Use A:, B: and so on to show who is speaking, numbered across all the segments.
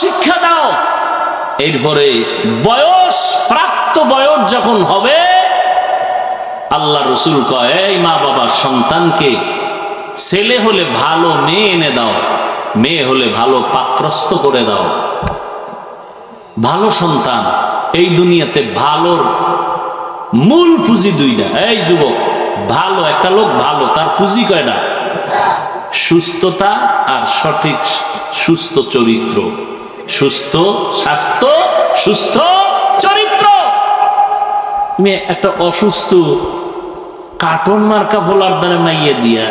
A: শিক্ষা দাও। এরপরে বয়স, প্রাপ্ত বয়স যখন হবে, আল্লাহ রসুল কয়, এই মা বাবা, সন্তানকে ছেলে হলে ভালো মেয়ে এনে দাও, মেয়ে হলে ভালো পাত্রস্থ করে দাও। ভালো সন্তান, এই দুনিয়াতে ভালোর মূল পুঁজি দুইটা। এই যুবক, ভালো, একটা লোক ভালো, তার পুঁজি কয়টা? সুস্থতা আর সঠিক, সুস্থ চরিত্র। সুস্থ, স্বাস্থ্য, সুস্থ, চরিত্র। তুমি একটা অসুস্থ কার্টুন মার্কা বলার দ্বারা মাইয়ে দিয়া,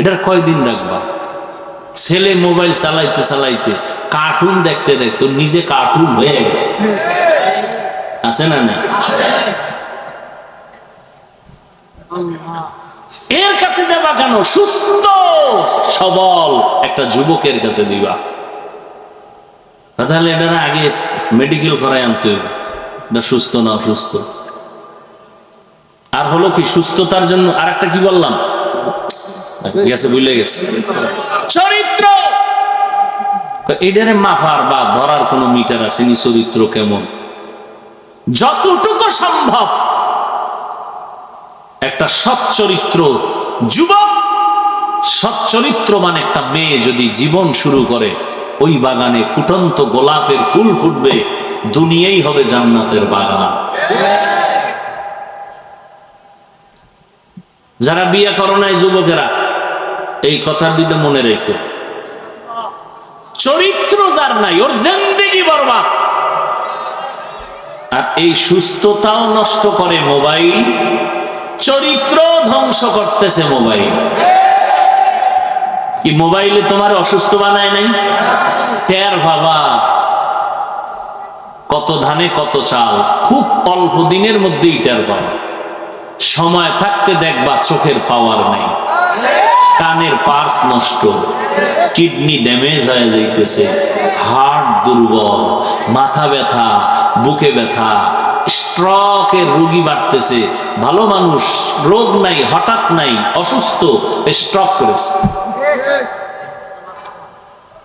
A: এটার কয়দিন রাখবা? ছেলে মোবাইল চালাইতে চালাইতে, কার্টুন দেখতে দেখতে নিজে কার্টুন হয়ে গেছে। আছে না না এর কাছে দেবা কেন? সুস্থ, সবল একটা যুবকের কাছে দিবা। তাহলে এটার আগে মেডিকেল করাই আনতে হবে। এটা সুস্থ না অসুস্থ? আর হলো কি, সুস্থতার জন্য আর কি বললাম? গেছে বুঝলে গেছে। চরিত্র! এটারে মাফার বা ধরার কোনো মিটার চরিত্র কেমন? যতটুকু সম্ভব একটা সৎ চরিত্র, যুবক, সৎ চরিত্র মানে একটা মেয়ে যদি জীবন শুরু করে ওই বাগানে ফুটন্ত গোলাপের ফুল ফুটবে, দুনিয়াই হবে জান্নাতের বাগান। যারা বিয়ে করো নাই যুবকেরা, এই কথা দুটো মনে রেখো। চরিত্র যার নাই, ওর জিন্দেগি বরবাদ। আর এই সুস্থতাও নষ্ট করে মোবাইল চরিত্র ধ্বংস করতেছে মোবাইল। কি মোবাইলে তোমার অসুস্থ বানায় নাই? টের ভাবা কত ধানে, কত চাল। খুব অল্প দিনের মধ্যেই টের পাবা। সময় থাকতে দেখবা চোখের পাওয়ার নাই। কানের পার্স নষ্ট। কিডনি ড্যামেজ হয়ে যাইতেছে। হার্ট দুর্বল। মাথা ব্যথা, বুকে ব্যথা। স্ট্রকের রোগী বাড়তেছে। ভালো মানুষ, রোগ নাই, হঠাৎ নাই, অসুস্থ স্ট্রক করেছে।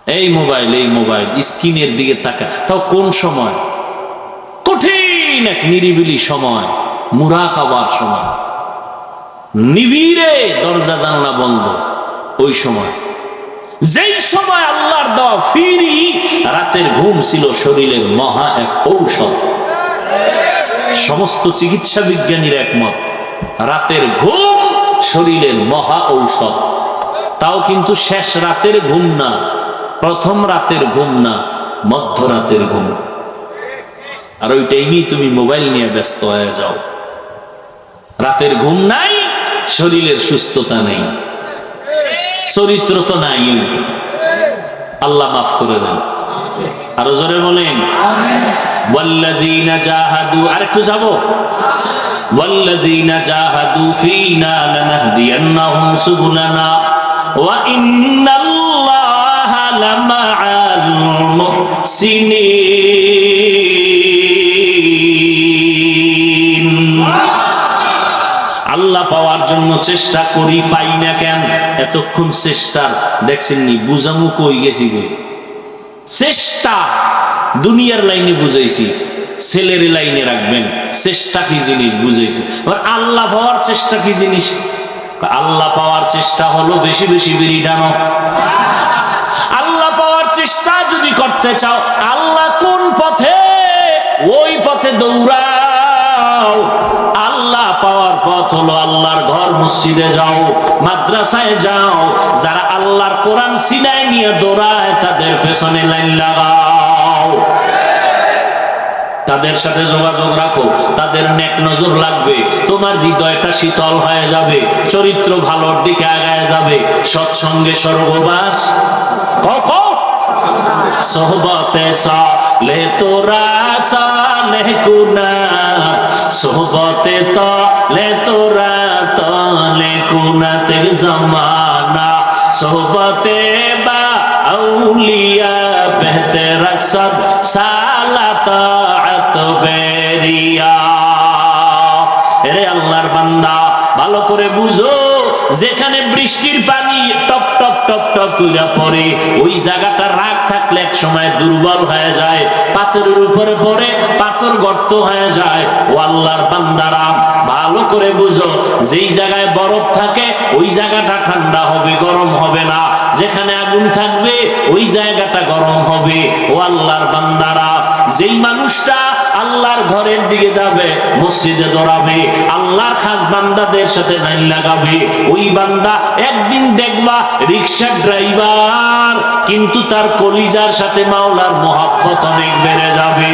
A: এই মোবাইল এই মোবাইল, স্ক্রিনের দিকে তাকা। তাও কোন সময়? কঠিন এক নিরিবিলি সময় মুরা খাবার সময়। নিবিড়ে দরজা জানলা বন্ধ, ওই সময়। যেই সময় আল্লাহর দেওয়া ফিরি, রাতের ঘুম ছিল শরীরের মহা এক ঔষধ। সমস্ত চিকিৎসা বিজ্ঞানীর একমত, রাতের ঘুম শরীরের মহা ঔষধ। তাও কিন্তু শেষ রাতের ঘুম না, প্রথম রাতের ঘুম না, মধ্যরাতের ঘুম। আর ওই টাইমেই তুমি মোবাইল নিয়ে ব্যস্ত হয়ে যাও। রাতের ঘুম নাই, শরীরের সুস্থতা নেই চরিত্র তো নাই। আল্লাহ মাফ করে দেন। আরও জোরে বলেন, ওয়াল্লাযীনা জাহাদু আরেকটু যাব আল্লাহ পাওয়ার জন্য চেষ্টা করি, পাই না কেন? এতক্ষণ চেষ্টার দেখছেন নি বুঝামু কই গেছি গো। চেষ্টা, দুনিয়ার লাইনে বুঝাইছি, ছেলের লাইনে রাখবেন। চেষ্টা কি জিনিস? বুঝাইছি। আল্লাহ পাওয়ার চেষ্টা কি জিনিস? আল্লাহ পাওয়ার চেষ্টা হলো বেশি বেশি বিড়ি টানো আল্লাহ পাওয়ার চেষ্টা যদি করতে চাও, আল্লাহ কোন পথে? ওই পথে দৌড়াও। আল্লাহ পাওয়ার পথ হলো আল্লাহর ঘর মসজিদে যাও, মাদ্রাসায় যাও। যারা আল্লাহর কোরআন সিনায় নিয়ে দৌড়ায়, তাদের পেছনে লাইন লাগাও। তাদের সাথে যোগাযোগ রাখো, তাদের নেক নজর লাগবে, তোমার হৃদয়টা শীতল হয়ে যাবে, চরিত্র ভালোর দিকে আগায় যাবে, সৎসঙ্গে স্বর্গবাস। কখন সোহবতে সালে তোরা সালে কুনা, সোহবতে তলে তোরা তলে কুনাতে জমানা, সোহবতে বা আউলিয়া বেহতেরা সব সালাত ভালো করে বুঝো, যেখানে বৃষ্টির পানি কইরা ওই জায়গাটা রাগ থাকলে এক সময় দুর্বল হয়ে যায়, পাথরের উপরে পাথর গর্ত হয়ে যায়। ও আল্লাহর বান্দারা, ভালো করে বুঝো, যেই জায়গায় বরফ থাকে, ওই জায়গাটা ঠান্ডা হবে, গরম হবে না। যেখানে আগুন থাকবে, ওই জায়গাটা গরম হবে। ও আল্লাহর বান্দারা, যেই মানুষটা আল্লাহর ঘরের দিকে যাবে, মসজিদে দৌড়াবে, আল্লাহর খাস বান্দাদের সাথে লাইন লাগাবে। ওই বান্দা একদিন দেখবা রিক্সা ড্রাইভার কিন্তু তার কলিজার সাথে মাওলার মহাব্বত অনেক বেড়ে যাবে।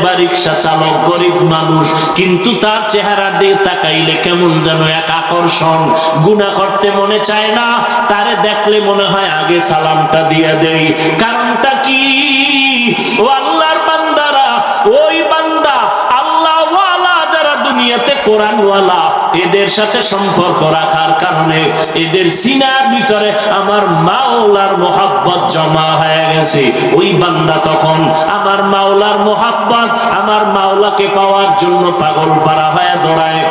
A: চলতে রিক্সা চালক গরিব মানুষ, কিন্তু তার চেহারা দিয়ে তাকাইলে কেমন যেন এক আকর্ষণ। গুণা করতে মনে চায় না, তারে দেখলে মনে হয় আগে সালামটা দিয়ে দেই। কারণটা কি? ও আল্লাহর বান্দারা, ওই বান্দা আল্লাহওয়ালা যারা দুনিয়াতে কোরআন ওয়ালা এদের সাথে সম্পর্ক রাখার কারণে এদের সিনার ভিতরে আমার মাওলার মোহাব্বত জমা হয়ে গেছে। ওই বান্দা তখন আমার মাওলার মোহাব্বত, আমার মাওলাকে পাওয়ার জন্য পাগল পারা হয়ে দৌড়ায়।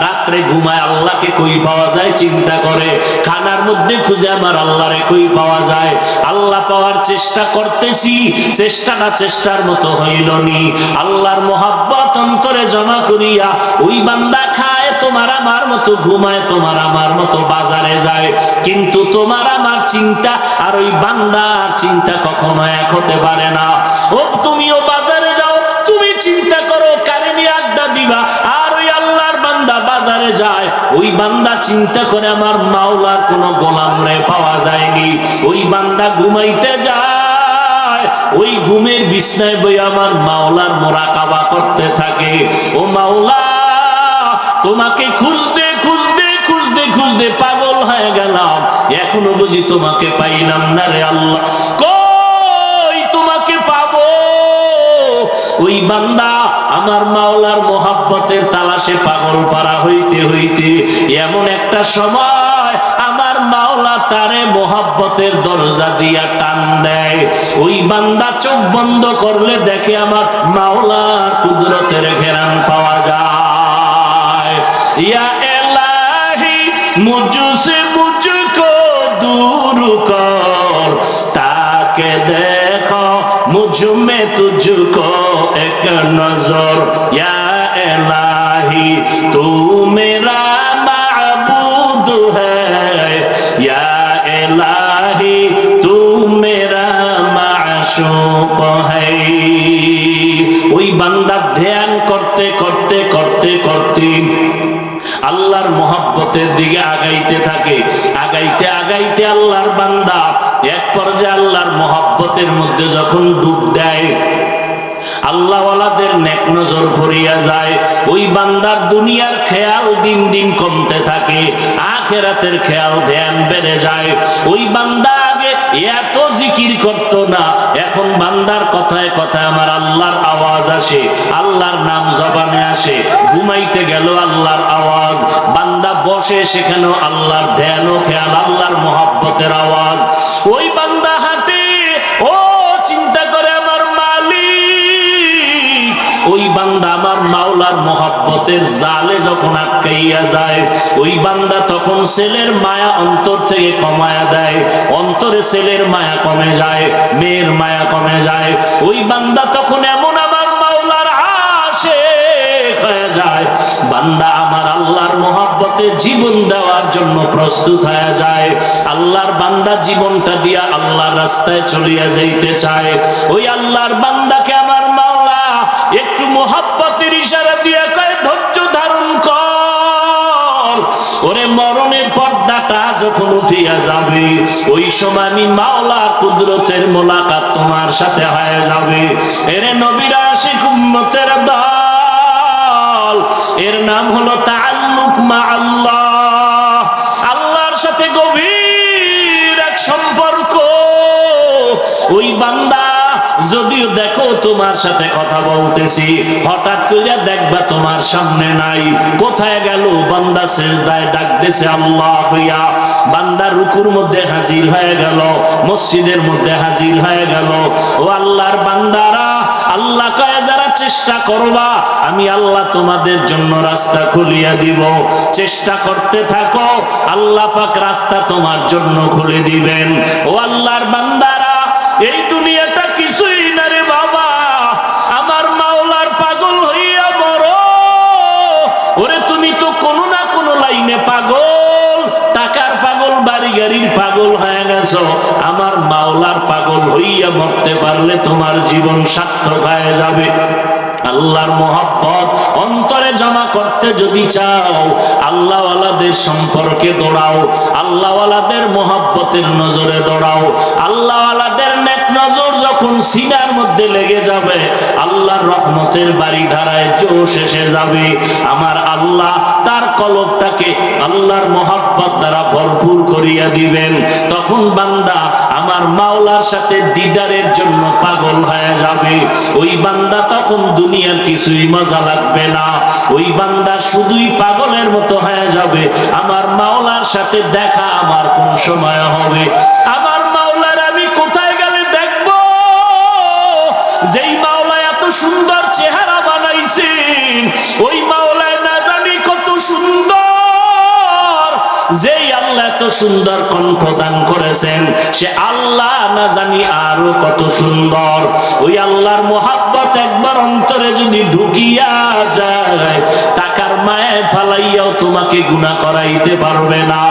A: রাত্রে ঘুমায় আল্লাহকে কই পাওয়া যায়? চিন্তা করে। খানার মধ্যে খুঁজে আমার আল্লাহরে কই পাওয়া যায়? আল্লাহ পাওয়ার চেষ্টা করতেছি চেষ্টাটা চেষ্টার মতো হইল নি। আল্লাহর মোহাব্বত অন্তরে জমা করিয়া ওই বান্দা খায়, তোমার আমার মতো ঘুমায়, তোমার আমার মতো বাজারে যায়। কিন্তু তোমার আমার চিন্তা আর ওই বান্দার চিন্তা কখনো এক হতে পারে না। ও ওই বান্দা চিন্তা করে আমার মাওলার কোনো গোলাম রে পাওয়া যায়নি। ওই বান্দা ঘুমাইতে যায়, ওই ঘুমের বিছনায় বই আমার মাওলার মোরাকাবা করতে থাকে। ও মাওলা, তোমাকে খুঁজতে খুঁজতে খুঁজতে খুঁজতে পাগল হয়ে গেলাম। এখনও বুঝি তোমাকে পাইলাম না রে আল্লাহ। ওই বান্দা আমার মাওলার মোহাব্বতের তালাশে পাগল পারা হইতে হইতে এমন একটা সময় আমার মাওলা তারে মোহাব্বতের দরজা দিয়া টান দেয়। ওই বান্দা চোখ বন্ধ করলে দেখে আমার মাওলার কুদরতের ঘেরান পাওয়া যায়। ইয়া এলাহি মুঝসে মুঝকো দূর কর। मुझ में तुझको एक नजर या इलाही तू मेरा माबूद है या इलाही तू मेरा माशूक है ওই বান্দা ধ্যান করতে করতে করতে করতে আল্লাহর মোহাব্বতের দিকে আগাইতে থাকে আগাইতে আগাইতে আল্লাহর বান্দা এক পর্যায়ে আল্লাহর মহাব্বতের মধ্যে যখন ডুব দেয়, আল্লাহওয়ালাদের নেক নজর পড়িয়া যায়। ওই বান্দার দুনিয়ার খেয়াল দিন দিন কমতে থাকে, আখেরাতের খেয়াল ধ্যান বেড়ে যায়। ওই বান্দা আগে এত জিকির করত না। এখন বান্দার কথায় কথায় আমার আল্লাহর আওয়াজ আসে, আল্লাহর নাম জবানে আসে। ঘুমাইতে গেল আল্লাহর আওয়াজ। বান্দা বসে সেখানেও আল্লাহর ধ্যান ও খেয়াল, আল্লাহর মোহাব্বতের আওয়াজ। ওই বান্দা মাওলার মোহাব্বতের জালে যখন আটকাইয়া যায়, ওই বান্দা তখন ছেলের মায়া অন্তর থেকে কমায়া দেয়, অন্তরে ছেলের মায়া কমে যায়, মেয়ের মায়া কমে যায়। ওই বান্দা তখন এমন আমার মাওলার আসে হয়ে যায়। বান্দা আমার আল্লাহর মোহাব্বতে জীবন দেওয়ার জন্য প্রস্তুত হয়ে যায়। আল্লাহর বান্দা জীবনটা দিয়া আল্লাহর রাস্তায় চলিয়া যাইতে চায়। ওই আল্লাহর বান্দাকে যখন উঠিয়া যাবে, ওই সময় আমি মাওলার কুদরতের মোলাকাত তোমার সাথে হয়ে যাবে। এর নবীরা উম্মতের দল, এর নাম হলো তাল্লুক মা আল্লাহ আল্লাহর সাথে গভীর এক সম্পর্ক। ওই বান্দা যদিও দেখো তোমার সাথে কথা বলতেছি, হঠাৎ কইরা দেখবা তোমার সামনে নাই। কোথায় গেল? বান্দা সেজদায় ডাকতেছে আল্লাহ হইয়া, বান্দা রুকুর মধ্যে হাজির হয়ে গেল, মসজিদের মধ্যে হাজির হয়ে গেল। ও আল্লাহর বান্দারা, আল্লাহ কয়ে, যারা চেষ্টা করবা, আমি আল্লাহ তোমাদের জন্য রাস্তা খুলিয়া দিব। চেষ্টা করতে থাকো, আল্লাহ পাক রাস্তা তোমার জন্য খুলে দিবেন। ও আল্লাহর বান্দারা, এই দুনিয়াটা পাগল হয়ে গেছো? আমার মাওলার পাগল হইয়া মরতে পারলে তোমার জীবন সার্থক হয়ে যাবে। আল্লাহর মোহাব্বত, অন্তরে জমা করতে যদি চাও, আল্লাহওয়ালাদের সম্পর্কে দৌড়াও, আল্লাহওয়ালাদের মোহাব্বতের নজরে দৌড়াও, আল্লাহওয়ালাদের নেক নজর যখন সিনার মধ্যে লেগে যাবে, আল্লাহর রহমতের বাড়ি ধারায় জোশ এসে যাবে। আমার আল্লাহ তার কলবটাকে আল্লাহর মোহাব্বত দ্বারা ভরপুর করিয়া দিবেন। তখন বান্দা আমার মাওলার সাথে দিদারের জন্য পাগল হয়ে যাবে। ওই বান্দা তখন দুনিয়ার কিছুই মজা লাগবে না। ওই বান্দা শুধুই পাগলের মতো হয়ে যাবে। আমার মাওলার সাথে দেখা আমার কোন সময় হবে। আমার সুন্দর চেহারা বানাইছেন। ওই মাওলায় না জানি কত সুন্দর। যেই আল্লাহ এত সুন্দর কণ্ঠ দান করেছেন, সে আল্লাহ না জানি আরও কত সুন্দর। ওই আল্লাহর মোহাব্বত একবার অন্তরে যদি ঢুকিয়া যায়, টাকার মায়ে ফালাইয়াও তোমাকে গুণা করাইতে পারবে না।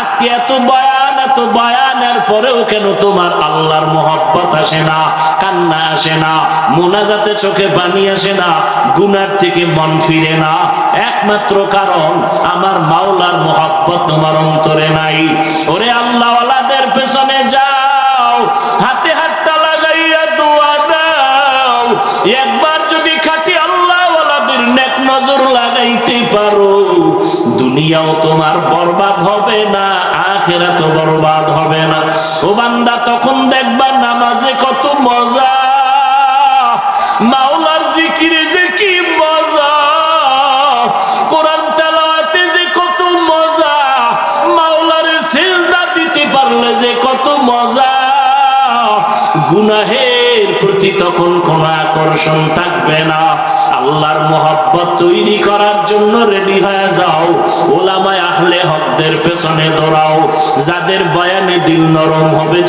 A: আজকে এত বয়ান এত বয়ানের পরেও কেন তোমার আল্লাহর মোহাব্বত আসে না, কান্না আসে না, মোনাজাতে চোখে পানি আসে না, গুনার থেকে মন ফিরে না? একমাত্র কারণ আমার মাওলার মোহাব্বত তোমার অন্তরে নাই। ওরে আল্লাহওয়ালাদের পেছনে যাও, হাতে হাতটা লাগাইয়া দোয়া দাও। একবার যদি খাটি আল্লাহওয়ালাদের নেক নজর লাগাইতে পারো, দুনিয়াও তোমার বরবাদ হবে না আখেরা তো বরবাদ হবে না। ও বান্দা তখন দেখবা নামাজে কত মজা। মাওলার জিকিরে তখন কোনো আকর্ষণ থাকবে না, আল্লাহর মোহাব্বত তৈরি করার জন্য রেডি হয়ে যাও। ওলামায় আহলে হকদের পেছনে দৌড়াও। যাদের বয়ানে দিন নরম হবে